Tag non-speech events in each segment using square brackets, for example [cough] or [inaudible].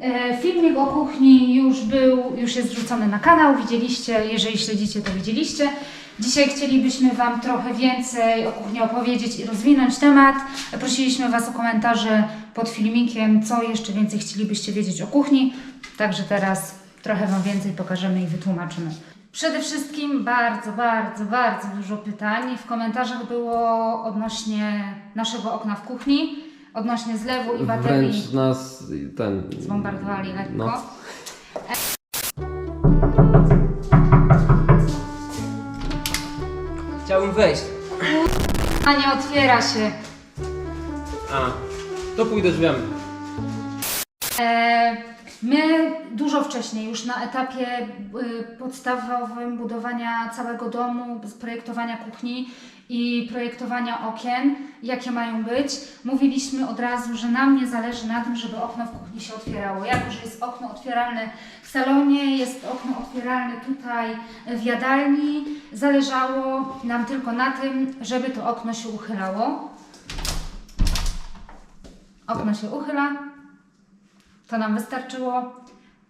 E, Filmik o kuchni już był, już jest wrzucony na kanał, widzieliście, jeżeli śledzicie, to widzieliście. Dzisiaj chcielibyśmy Wam trochę więcej o kuchni opowiedzieć i rozwinąć temat. Prosiliśmy Was o komentarze pod filmikiem, co jeszcze więcej chcielibyście wiedzieć o kuchni. Także teraz trochę Wam więcej pokażemy i wytłumaczymy. Przede wszystkim bardzo, bardzo, bardzo dużo pytań w komentarzach było odnośnie naszego okna w kuchni, odnośnie zlewu i baterii. Wręcz nas ten... Zbombardowali lekko. No. Chciałbym wejść. A nie otwiera się. A, to pójdę drzwiami. E, my dużo wcześniej, już na etapie y, podstawowym budowania całego domu, projektowania kuchni i projektowania okien, jakie mają być, mówiliśmy od razu, że nam nie zależy na tym, żeby okno w kuchni się otwierało. Jako, że jest okno otwieralne w salonie, jest okno otwieralne tutaj w jadalni, zależało nam tylko na tym, żeby to okno się uchylało. Okno się uchyla, to nam wystarczyło.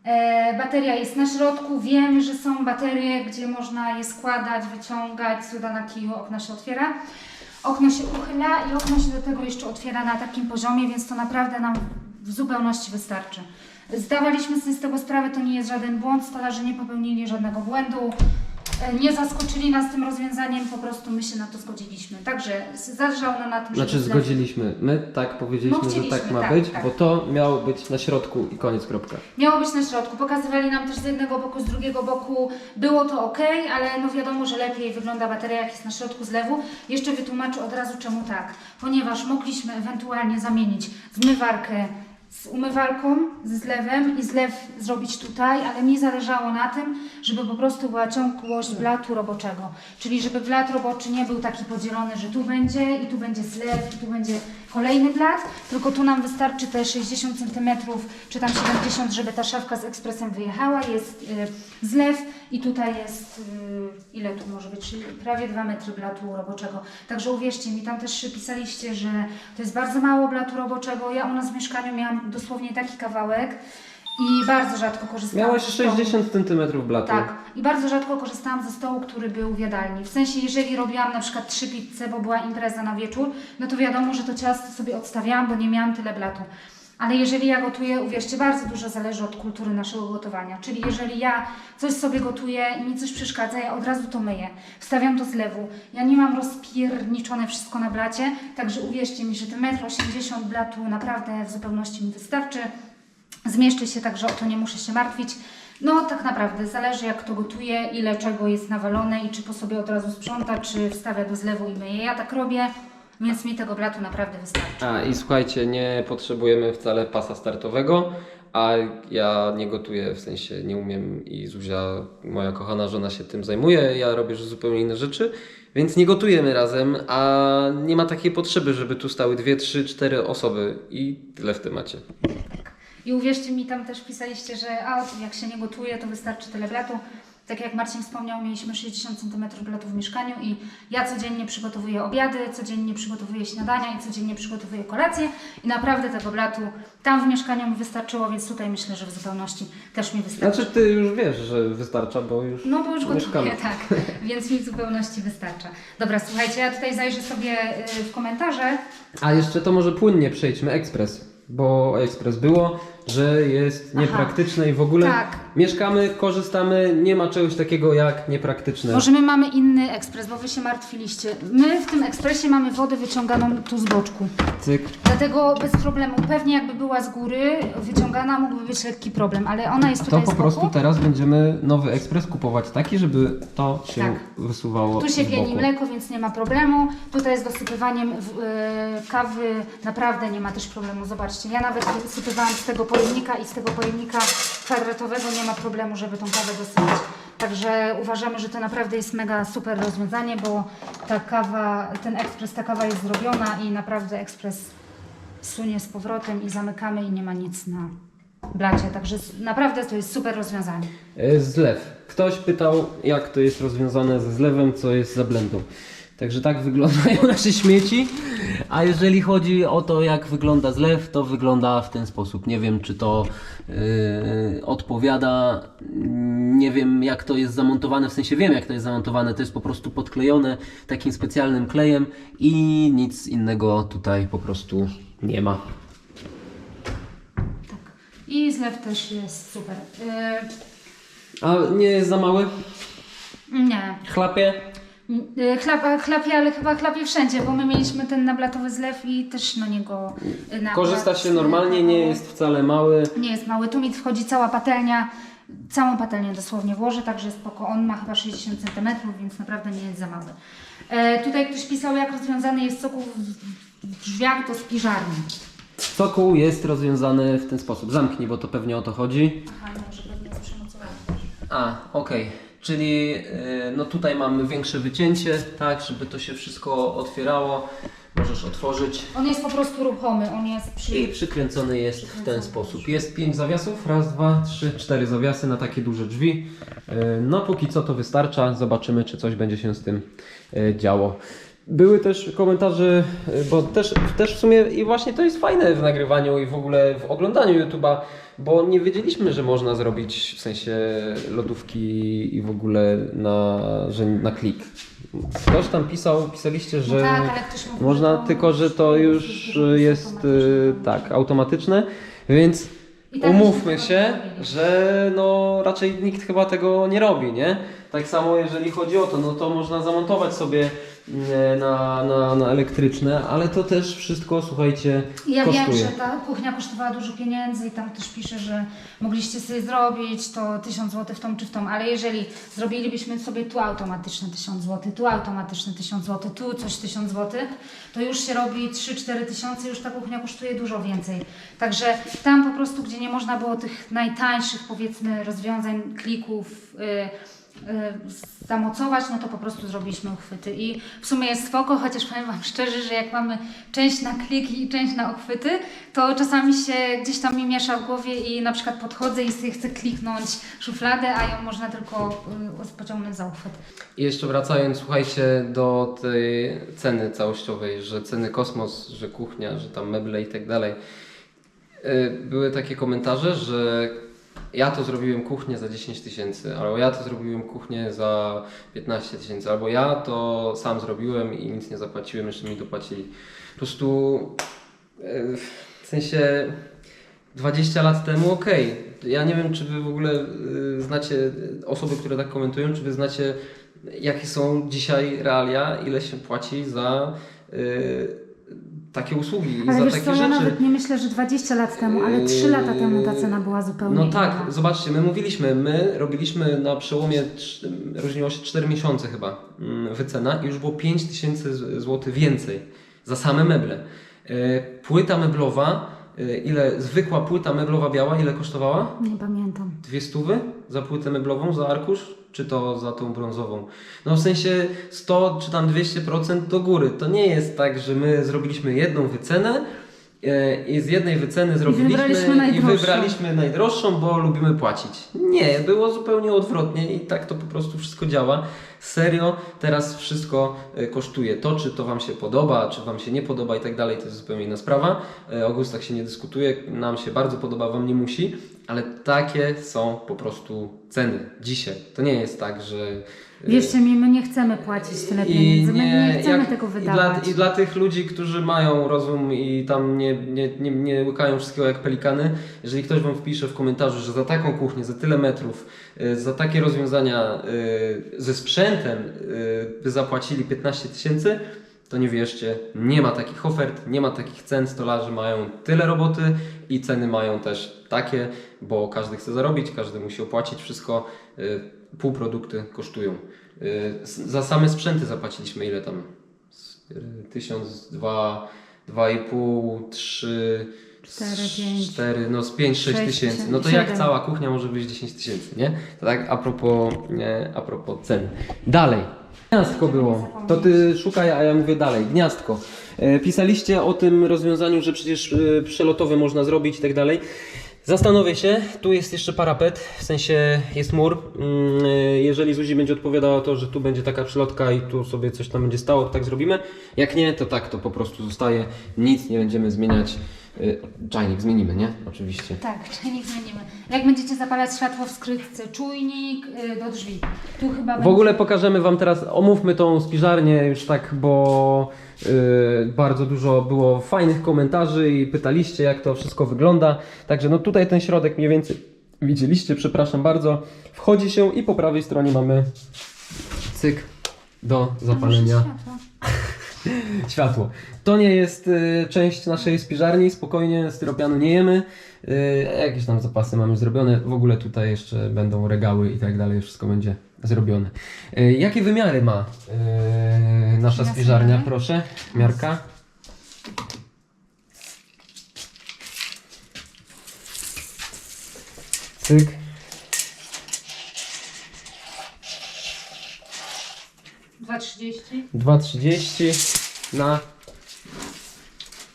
E, bateria jest na środku. Wiem, że są baterie, gdzie można je składać, wyciągać, cuda na kiju, okno się otwiera. Okno się uchyla i okno się do tego jeszcze otwiera na takim poziomie, więc to naprawdę nam w zupełności wystarczy. Zdawaliśmy sobie z tego sprawę, to nie jest żaden błąd, stolarze nie popełnili żadnego błędu. E, Nie zaskoczyli nas tym rozwiązaniem, po prostu my się na to zgodziliśmy. Także zależało nam na tym, Znaczy żeby zlew- zgodziliśmy. My tak powiedzieliśmy, No, że tak chcieliśmy, ma tak, być, tak. bo to miało być na środku i koniec kropka. Miało być na środku. Pokazywali nam też z jednego boku, z drugiego boku. Było to ok, ale no wiadomo, że lepiej wygląda bateria, jak jest na środku zlewu. Jeszcze wytłumaczę od razu czemu tak. Ponieważ mogliśmy ewentualnie zamienić zmywarkę z umywalką, ze zlewem i zlew zrobić tutaj, ale mi zależało na tym, żeby po prostu była ciągłość blatu roboczego. Czyli żeby blat roboczy nie był taki podzielony, że tu będzie i tu będzie zlew i tu będzie kolejny blat, tylko tu nam wystarczy te 60 cm czy tam 70, żeby ta szafka z ekspresem wyjechała. Jest y, zlew i tutaj jest, y, ile tu może być, Czyli prawie 2 metry blatu roboczego. Także uwierzcie mi, tam też pisaliście, że to jest bardzo mało blatu roboczego. Ja u nas w mieszkaniu miałam dosłownie taki kawałek i bardzo rzadko korzystałam Miałaś ze stołu. 60 cm blatu. Tak, i bardzo rzadko korzystałam ze stołu, który był w jadalni. W sensie, jeżeli robiłam na przykład trzy pizze, bo była impreza na wieczór, no to wiadomo, że to ciasto sobie odstawiałam, bo nie miałam tyle blatu. Ale jeżeli ja gotuję, uwierzcie, bardzo dużo zależy od kultury naszego gotowania. Czyli jeżeli ja coś sobie gotuję i mi coś przeszkadza, ja od razu to myję. Wstawiam to z lewu. Ja nie mam rozpierniczone wszystko na blacie, także uwierzcie mi, że te 1,80 m blatu naprawdę w zupełności mi wystarczy. Zmieszczę się, także o to nie muszę się martwić. No tak naprawdę zależy jak kto gotuje, ile czego jest nawalone i czy po sobie od razu sprząta, czy wstawia do zlewu i myje. Ja tak robię, więc mi tego blatu naprawdę wystarczy. A i słuchajcie, nie potrzebujemy wcale pasa startowego, a ja nie gotuję, w sensie nie umiem i Zuzia, moja kochana żona się tym zajmuje, ja robię już zupełnie inne rzeczy, więc nie gotujemy razem, a nie ma takiej potrzeby, żeby tu stały dwie, trzy, cztery osoby i tyle w temacie. I uwierzcie mi, tam też pisaliście, że a, jak się nie gotuje, to wystarczy tyle blatu. Tak jak Marcin wspomniał, mieliśmy 60 cm blatu w mieszkaniu i ja codziennie przygotowuję obiady, codziennie przygotowuję śniadania i codziennie przygotowuję kolację i naprawdę tego blatu tam w mieszkaniu mi wystarczyło, więc tutaj myślę, że w zupełności też mi wystarczy. Znaczy ty już wiesz, że wystarcza, bo już No bo już gotuję, [laughs] tak, więc mi w zupełności wystarcza. Dobra, słuchajcie, ja tutaj zajrzę sobie y, w komentarze. A jeszcze to może płynnie przejdźmy ekspres, bo ekspres było, że jest niepraktyczne i w ogóle Tak. mieszkamy, korzystamy, nie ma czegoś takiego jak niepraktyczne. Może my mamy inny ekspres, bo wy się martwiliście. My w tym ekspresie mamy wodę wyciąganą tu z boczku. Cyk. Dlatego bez problemu. Pewnie jakby była z góry wyciągana, mógłby być lekki problem, ale ona jest To tutaj po z prostu boku. teraz będziemy nowy ekspres kupować taki, żeby to się Tak. wysuwało Tu się z pieni boku. mleko, więc nie ma problemu. Tutaj z dosypywaniem w, e, kawy naprawdę nie ma też problemu. Zobaczcie, ja nawet wysypywałam z tego pojemnika i z tego pojemnika kwadratowego nie ma problemu, żeby tą kawę dosypać. Także uważamy, że to naprawdę jest mega super rozwiązanie, bo ta kawa, ten ekspres, ta kawa jest zrobiona i naprawdę ekspres sunie z powrotem i zamykamy i nie ma nic na blacie. Także naprawdę to jest super rozwiązanie. E, Zlew. Ktoś pytał, jak to jest rozwiązane ze zlewem, co jest za blendą. Także tak wyglądają [laughs] nasze śmieci. A jeżeli chodzi o to, jak wygląda zlew, to wygląda w ten sposób. Nie wiem, czy to yy, odpowiada. Nie wiem, jak to jest zamontowane. W sensie wiem, jak to jest zamontowane. To jest po prostu podklejone takim specjalnym klejem i nic innego tutaj po prostu nie ma. Tak. I zlew też jest super. A nie jest za mały? Yy, nie. Chlapie? Yy, Chlap, chlapie, ale chyba chlapie wszędzie, bo my mieliśmy ten nablatowy zlew i też na niego yy, na Korzysta się normalnie, nie jest wcale mały. Nie jest mały. Tu mi wchodzi cała patelnia. Całą patelnię dosłownie włożę, także spoko. On ma chyba 60 cm, więc naprawdę nie jest za mały. E, tutaj ktoś pisał, jak rozwiązany jest soku w drzwiach do spiżarni. Sokół jest rozwiązany w ten sposób. Zamknij, bo to pewnie o to chodzi. Aha, nie, może pewnie jest. A, okej. Czyli yy, no tutaj mamy większe wycięcie, tak, żeby to się wszystko otwierało. Możesz otworzyć. On jest po prostu ruchomy, on jest przy... I przykręcony jest w ten sposób. Jest pięć zawiasów. Raz, dwa, trzy, cztery zawiasy na takie duże drzwi. Yy, No póki co to wystarcza. Zobaczymy, czy coś będzie się z tym yy, działo. Były też komentarze, yy, bo też, też w sumie i właśnie to jest fajne w nagrywaniu i w ogóle w oglądaniu YouTube'a, bo nie wiedzieliśmy, że można zrobić w sensie lodówki i w ogóle na, że na klik. Ktoś tam pisał, pisaliście, że No tak, ale ktoś mówi, można, to tylko że to już jest y, tak automatyczne, więc tak umówmy się, że no raczej nikt chyba tego nie robi, nie? Tak samo jeżeli chodzi o to, no to można zamontować sobie mm, na, na, na elektryczne, ale to też wszystko, słuchajcie, Ja kosztuje. wiem, że ta kuchnia kosztowała dużo pieniędzy i tam też pisze, że mogliście sobie zrobić to 1000 zł w tą czy w tą, ale jeżeli zrobilibyśmy sobie tu automatyczne 1000 zł, tu automatyczne 1000 zł, tu coś 1000 zł, to już się robi 3-4 tysiące, już ta kuchnia kosztuje dużo więcej. Także tam po prostu, gdzie nie można było tych najtańszych powiedzmy rozwiązań, klików, yy, zamocować, no to po prostu zrobiliśmy uchwyty. I w sumie jest spoko, chociaż powiem Wam szczerze, że jak mamy część na kliki i część na uchwyty, to czasami się gdzieś tam mi miesza w głowie i na przykład podchodzę i sobie chcę kliknąć szufladę, a ją można tylko y, pociągnąć za uchwyt. I jeszcze wracając, słuchajcie, do tej ceny całościowej, że ceny kosmos, że kuchnia, że tam meble i tak dalej. Yy, Były takie komentarze, że ja to zrobiłem kuchnię za 10 tysięcy, albo ja to zrobiłem kuchnię za 15 tysięcy, albo ja to sam zrobiłem i nic nie zapłaciłem, jeszcze mi dopłacili. Po prostu yy, w sensie 20 lat temu okej. Ja nie wiem, czy wy w ogóle y, znacie y, osoby, które tak komentują, czy wy znacie, jakie są dzisiaj realia, ile się płaci za y, takie usługi i Ale za wiesz takie co, ja rzeczy. nawet nie myślę, że 20 lat temu, ale 3 lata temu ta cena była zupełnie No inna. tak, zobaczcie, my mówiliśmy, my robiliśmy na przełomie, różniło się 4 miesiące chyba mm, wycena i już było 5 tysięcy złotych więcej za same meble. E, Płyta meblowa, ile zwykła płyta meblowa biała, ile kosztowała? Nie pamiętam. Dwie stówy za płytę meblową, za arkusz? Czy to za tą brązową? No w sensie 100 czy tam 200% do góry. To nie jest tak, że my zrobiliśmy jedną wycenę e, i z jednej wyceny zrobiliśmy wybraliśmy i najdroższą. wybraliśmy najdroższą, bo lubimy płacić. Nie, było zupełnie odwrotnie i tak to po prostu wszystko działa. Serio, teraz wszystko e, kosztuje. To, czy to Wam się podoba, czy Wam się nie podoba i tak dalej, to jest zupełnie inna sprawa. E, O gustach się nie dyskutuje, nam się bardzo podoba, Wam nie musi, ale takie są po prostu ceny dzisiaj. To nie jest tak, że... e, Wierzcie mi, my nie chcemy płacić tyle pieniędzy, my nie chcemy jak- tego I wydawać. dla, I dla tych ludzi, którzy mają rozum i tam nie, nie, nie, nie łykają wszystkiego jak pelikany, jeżeli ktoś Wam wpisze w komentarzu, że za taką kuchnię, za tyle metrów, za takie rozwiązania ze sprzętem y, by zapłacili 15 tysięcy, to nie wierzcie, nie ma takich ofert, nie ma takich cen, stolarze mają tyle roboty i ceny mają też takie, bo każdy chce zarobić, każdy musi opłacić wszystko, y, półprodukty kosztują. Y, Za same sprzęty zapłaciliśmy ile tam? Z- y, Tysiąc, dwa, dwa i pół, trzy, Cztery, s- pięć. cztery, no z pięć, sześć Sześć tysięcy. tysięcy, No to jak siedem. cała kuchnia może być 10 tysięcy, nie? To tak a propos, nie, a propos cen. Dalej. Gniazdko było. To ty szukaj, a ja mówię dalej. Gniazdko. E, Pisaliście o tym rozwiązaniu, że przecież e, przelotowe można zrobić i tak dalej. Zastanowię się, tu jest jeszcze parapet, w sensie jest mur. Mm, y, Jeżeli Zuzi będzie odpowiadała to, że tu będzie taka przylotka i tu sobie coś tam będzie stało, to tak zrobimy. Jak nie, to tak, to po prostu zostaje. Nic nie będziemy zmieniać. Y, Czajnik zmienimy, nie? Oczywiście. Tak, czajnik zmienimy. Jak będziecie zapalać światło w skrytce, czujnik y, do drzwi. Tu chyba W będzie... ogóle pokażemy Wam teraz, omówmy tą spiżarnię już tak, bo yy, bardzo dużo było fajnych komentarzy i pytaliście jak to wszystko wygląda. Także no tutaj ten środek mniej więcej widzieliście, przepraszam bardzo. Wchodzi się i po prawej stronie mamy cyk do zapalenia [laughs] światło? To nie jest y, część naszej spiżarni, spokojnie, styropianu nie jemy. Y, jakieś tam zapasy mamy zrobione. W ogóle tutaj jeszcze będą regały i tak dalej, wszystko będzie zrobione. Y, jakie wymiary ma y, nasza spiżarnia, proszę? Miarka. Cyk. Dwa trzydzieści. 2,30 na...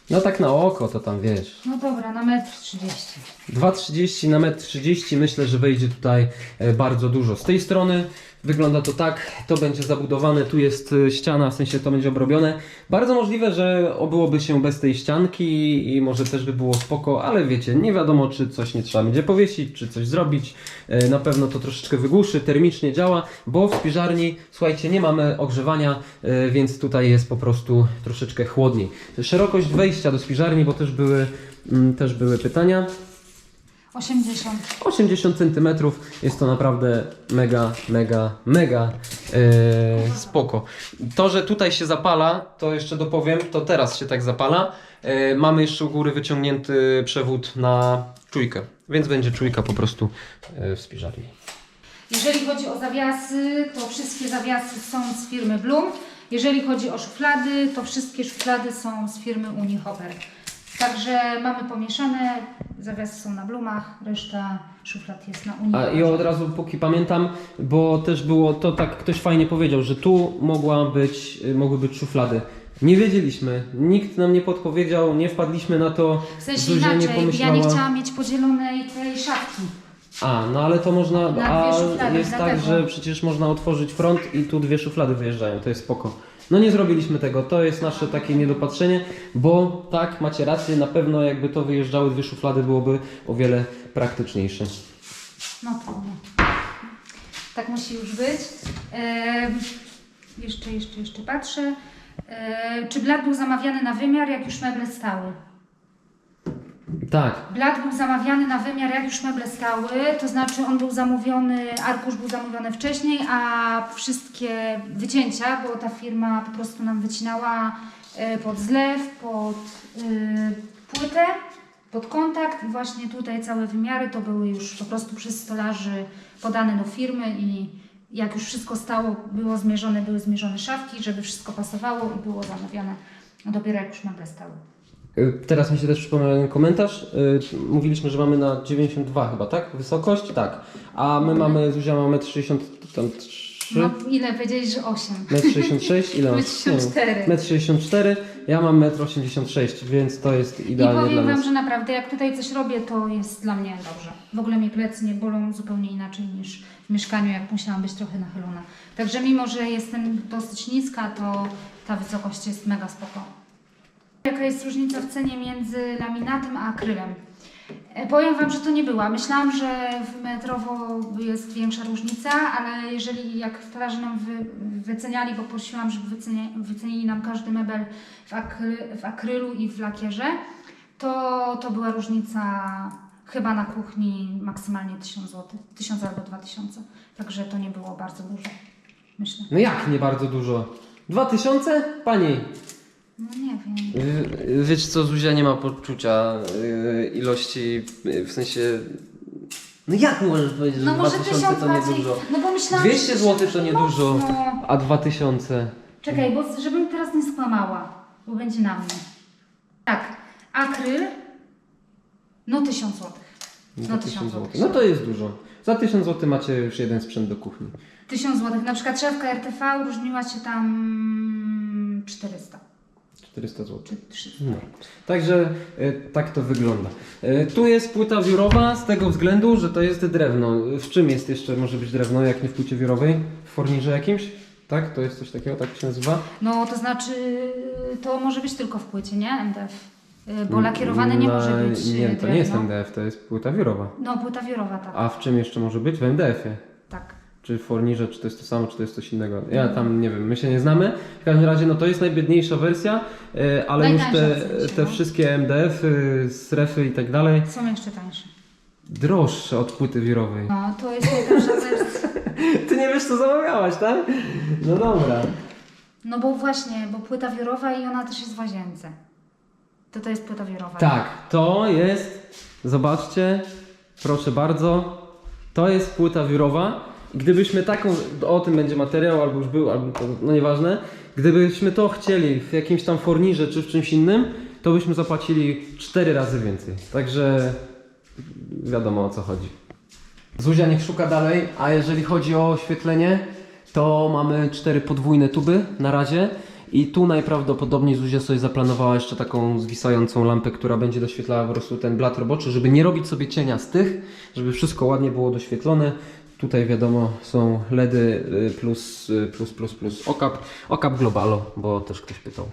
No tak na oko to tam wiesz. No dobra, na metr trzydzieści. 2,30 na 1,30 m myślę, że wejdzie tutaj e, bardzo dużo. Z tej strony wygląda to tak, to będzie zabudowane, tu jest e, ściana, w sensie to będzie obrobione. Bardzo możliwe, że obyłoby się bez tej ścianki i może też by było spoko, ale wiecie, nie wiadomo czy coś nie trzeba będzie powiesić, czy coś zrobić. E, Na pewno to troszeczkę wygłuszy, termicznie działa, bo w spiżarni, słuchajcie, nie mamy ogrzewania, e, więc tutaj jest po prostu troszeczkę chłodniej. Szerokość wejścia do spiżarni, bo też były, mm, też były pytania. 80. 80 cm jest to naprawdę mega, mega, mega e, spoko. To, że tutaj się zapala, to jeszcze dopowiem, to teraz się tak zapala. E, mamy jeszcze u góry wyciągnięty przewód na czujkę, więc będzie czujka po prostu e, w spiżarni. Jeżeli chodzi o zawiasy, to wszystkie zawiasy są z firmy Bloom. Jeżeli chodzi o szuflady, to wszystkie szuflady są z firmy Unihopper. Także mamy pomieszane, zawiasy są na Bloomach, reszta szuflad jest na A Unihopper. i od razu póki pamiętam, bo też było to tak, ktoś fajnie powiedział, że tu mogła być, mogły być szuflady. Nie wiedzieliśmy, nikt nam nie podpowiedział, nie wpadliśmy na to. W sensie Zuzia inaczej, ja nie chciałam mieć podzielonej tej szafki. A, no ale to można. Na A szuflady, jest tak, dlatego. że przecież można otworzyć front i tu dwie szuflady wyjeżdżają, to jest spoko. No nie zrobiliśmy tego, to jest nasze takie niedopatrzenie, bo tak, macie rację, na pewno jakby to wyjeżdżały dwie szuflady byłoby o wiele praktyczniejsze. No trudno. Tak musi już być. Em, jeszcze, jeszcze, jeszcze patrzę. E, czy blat był zamawiany na wymiar, jak już meble stały? Tak, Blat był zamawiany na wymiar, jak już meble stały, to znaczy on był zamówiony, arkusz był zamówiony wcześniej, a wszystkie wycięcia, bo ta firma po prostu nam wycinała e, pod zlew, pod y, płytę, pod kontakt i właśnie tutaj całe wymiary to były już po prostu przez stolarzy podane do firmy i jak już wszystko stało, było zmierzone, były zmierzone szafki, żeby wszystko pasowało i było zamawiane dopiero jak już meble stały. Y, Teraz mi się też przypomniał jeden komentarz. Y, Mówiliśmy, że mamy na 92 chyba, tak? Wysokość? Tak. A my mamy, Zuzia ma 1,63 m. No ile powiedziałeś, że 8? 1,66 ile mam? 1,64. 1,64 Ja mam 1,86 m, więc to jest I idealnie dla powiem Wam, nas. że naprawdę jak tutaj coś robię, to jest dla mnie dobrze. W ogóle mnie plecy nie bolą zupełnie inaczej niż w mieszkaniu, jak musiałam być trochę nachylona. Także mimo, że jestem dosyć niska, to ta wysokość jest mega spoko. Jaka jest różnica w cenie między laminatem a akrylem? E, Powiem Wam, że to nie była. Myślałam, że w metrowo jest większa różnica, ale jeżeli jak tararzy nam wy, wyceniali, bo prosiłam, żeby wycenia, wycenili nam każdy mebel w, akry, w akrylu i w lakierze, to, to była różnica chyba na kuchni maksymalnie 1000 zł, 1000 albo 2000. Także to nie było bardzo dużo, myślę. No jak nie bardzo dużo? 2000? Pani, No nie wiem. Wiecie co, Zuzia nie ma poczucia yy, ilości, yy, w sensie... no jak możesz powiedzieć, że No może 2000 1000 to nie dużo? no bo myślałam, 200 że zł to nie dużo, mocno. a 2000? Czekaj, bo żebym teraz nie skłamała, bo będzie na mnie. Tak, akryl, no 1000 zł. No 1000 zł. No to jest dużo. Za 1000 zł macie już jeden sprzęt do kuchni. 1000 zł. Na przykład szafka RTV różniła się tam 400. 400 zł. czy 300. No. Także e, tak to wygląda. E, tu jest płyta wiórowa z tego względu, że to jest drewno. W czym jest jeszcze może być drewno, jak nie w płycie wiórowej? W fornirze jakimś? Tak? To jest coś takiego, tak się nazywa? No to znaczy, to może być tylko w płycie, nie? MDF. Y, Bo lakierowane nie Na- może być Nie, to nie jest drewno. MDF, to jest płyta wiórowa. No, płyta wiórowa, tak. A w czym jeszcze może być? W MDF-ie. tak. Czy fornirze, czy to jest to samo, czy to jest coś innego. Ja tam nie wiem, my się nie znamy. W każdym razie, no to jest najbiedniejsza wersja, e, ale już Najtańsza te, w sensie, te no. wszystkie MDF-y, strefy i tak dalej, Są jeszcze tańsze. droższe od płyty wiórowej. No, to jest najtańsza wersja. [laughs] Ty nie wiesz, co zamawiałaś, tak? No dobra. No bo właśnie, bo płyta wiórowa i ona też jest w łazience. To to jest płyta wiórowa. Tak, to jest, zobaczcie, proszę bardzo, to jest płyta wiórowa. Gdybyśmy taką, o tym będzie materiał, albo już był, albo to, no nieważne, gdybyśmy to chcieli w jakimś tam fornirze czy w czymś innym, to byśmy zapłacili 4 razy więcej. Także wiadomo o co chodzi. Zuzia niech szuka dalej, a jeżeli chodzi o oświetlenie, to mamy cztery podwójne tuby na razie. I tu najprawdopodobniej Zuzia sobie zaplanowała jeszcze taką zwisającą lampę, która będzie doświetlała po prostu ten blat roboczy, żeby nie robić sobie cienia z tych, żeby wszystko ładnie było doświetlone. Tutaj wiadomo są LEDy y, plus, y, plus, plus, plus okap, okap globalo, bo też ktoś pytał.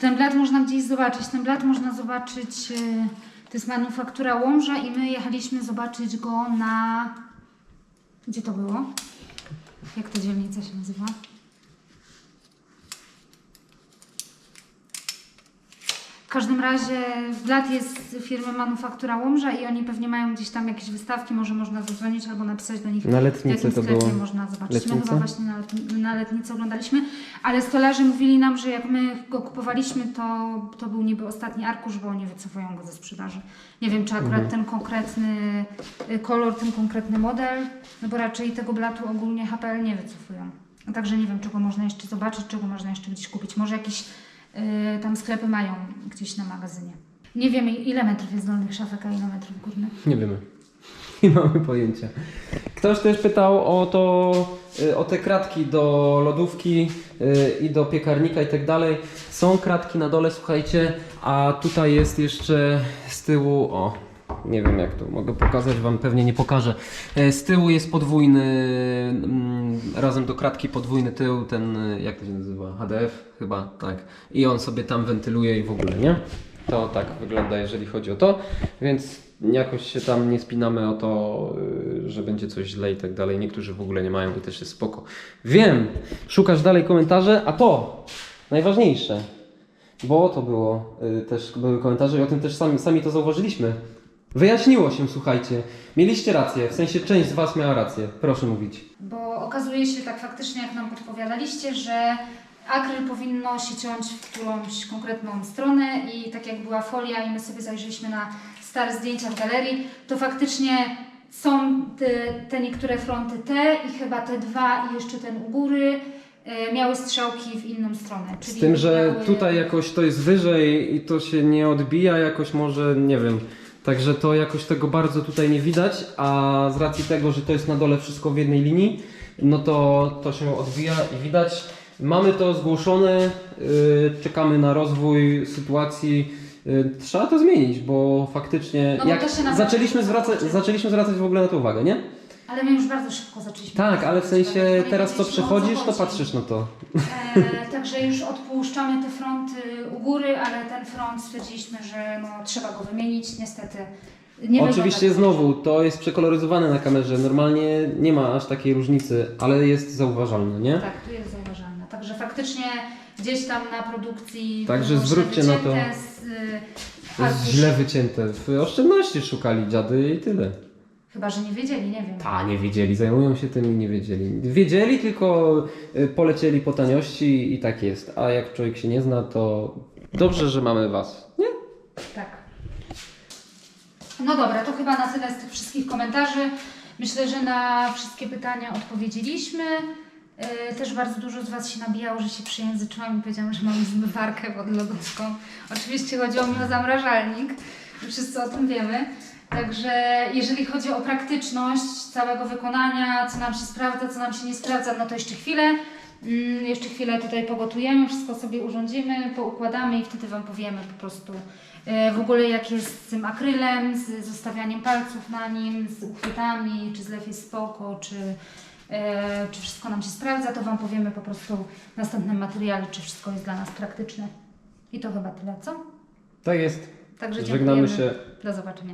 Ten blat można gdzieś zobaczyć. Ten blat można zobaczyć, y, to jest manufaktura Łomża i my jechaliśmy zobaczyć go na... Gdzie to było? Jak ta dzielnica się nazywa? Każdym razie blat jest firmy Manufaktura Łomża i oni pewnie mają gdzieś tam jakieś wystawki, może można zadzwonić albo napisać do nich Na jakim to było. można zobaczyć. Letnica? My chyba właśnie na, letni- na letnicy oglądaliśmy, ale stolarze mówili nam, że jak my go kupowaliśmy, to, to był niby ostatni arkusz, bo oni wycofują go ze sprzedaży. Nie wiem, czy akurat Mhm. ten konkretny y, kolor, ten konkretny model, no bo raczej tego blatu ogólnie HPL nie wycofują. Także nie wiem, czego można jeszcze zobaczyć, czego można jeszcze gdzieś kupić. Może jakieś y, tam sklepy mają gdzieś na magazynie. Nie wiemy, ile metrów jest dolnych szafek, a ile metrów górnych. Nie wiemy. [laughs] Nie mamy pojęcia. Ktoś też pytał o to, y, o te kratki do lodówki y, i do piekarnika i tak dalej. Są kratki na dole, słuchajcie, a tutaj jest jeszcze z tyłu, o, nie wiem jak to mogę pokazać Wam, pewnie nie pokażę. Y, Z tyłu jest podwójny, mm, razem do kratki podwójny tył, ten, y, jak to się nazywa, HDF chyba, tak. I on sobie tam wentyluje i w ogóle, nie? To tak wygląda, jeżeli chodzi o to, więc jakoś się tam nie spinamy o to, y, że będzie coś źle i tak dalej. Niektórzy w ogóle nie mają i też jest spoko. Wiem, szukasz dalej komentarze, a to najważniejsze, bo to było też były komentarze i o tym też sami, sami to zauważyliśmy. Wyjaśniło się, słuchajcie. Mieliście rację, w sensie część z Was miała rację. Proszę mówić. Bo okazuje się tak faktycznie, jak nam podpowiadaliście, że akryl powinno się ciąć w którąś konkretną stronę i tak jak była folia i my sobie zajrzeliśmy na stare zdjęcia w galerii, to faktycznie są te, te niektóre fronty te i chyba te dwa i jeszcze ten u góry e, miały strzałki w inną stronę. Z czyli tym, że miały- tutaj jakoś to jest wyżej i to się nie odbija jakoś może, nie wiem. Także to jakoś tego bardzo tutaj nie widać, a z racji tego, że to jest na dole wszystko w jednej linii, no to to się odbija i widać. Mamy to zgłoszone, yy, czekamy na rozwój sytuacji. Yy, trzeba to zmienić, bo faktycznie No bo jak to się zaczęliśmy, zwracać, zaczęliśmy zwracać w ogóle na to uwagę, nie? Ale my już bardzo szybko zaczęliśmy. Tak, ale w sensie teraz co przechodzisz, to patrzysz na to. E, także już odpuszczamy te fronty u góry, ale ten front stwierdziliśmy, że no, trzeba go wymienić, niestety. Nie Oczywiście wygląda to znowu, to jest przekoloryzowane na kamerze, normalnie nie ma aż takiej różnicy, ale jest zauważalne, nie? Tak, tu jest zauważalne. Także faktycznie gdzieś tam na produkcji Także było zwróćcie na to. wycięte Z, y, To jest arkuszy. źle wycięte. W oszczędności szukali dziady i tyle. Chyba, że nie wiedzieli, nie wiem. Ta, nie wiedzieli, zajmują się tym i nie wiedzieli. Wiedzieli, tylko y, polecieli po taniości i tak jest. A jak człowiek się nie zna, to dobrze, że mamy was. Nie? Tak. No dobra, to chyba na tyle z tych wszystkich komentarzy. Myślę, że na wszystkie pytania odpowiedzieliśmy. Yy, też bardzo dużo z Was się nabijało, że się przyjęzyczyłam i powiedziałam, że mam zmywarkę pod lodówką. Oczywiście chodziło mi o zamrażalnik. Wszyscy o tym wiemy. Także jeżeli chodzi o praktyczność całego wykonania, co nam się sprawdza, co nam się nie sprawdza, no to jeszcze chwilę. Mm, jeszcze chwilę tutaj pogotujemy, wszystko sobie urządzimy, poukładamy i wtedy Wam powiemy po prostu e, w ogóle jak jest z tym akrylem, z zostawianiem palców na nim, z uchwytami, czy zlew jest spoko, czy, e, czy wszystko nam się sprawdza, to Wam powiemy po prostu w następnym materiale, czy wszystko jest dla nas praktyczne. I to chyba tyle, co? Tak jest. Także Żegnamy się. Do zobaczenia.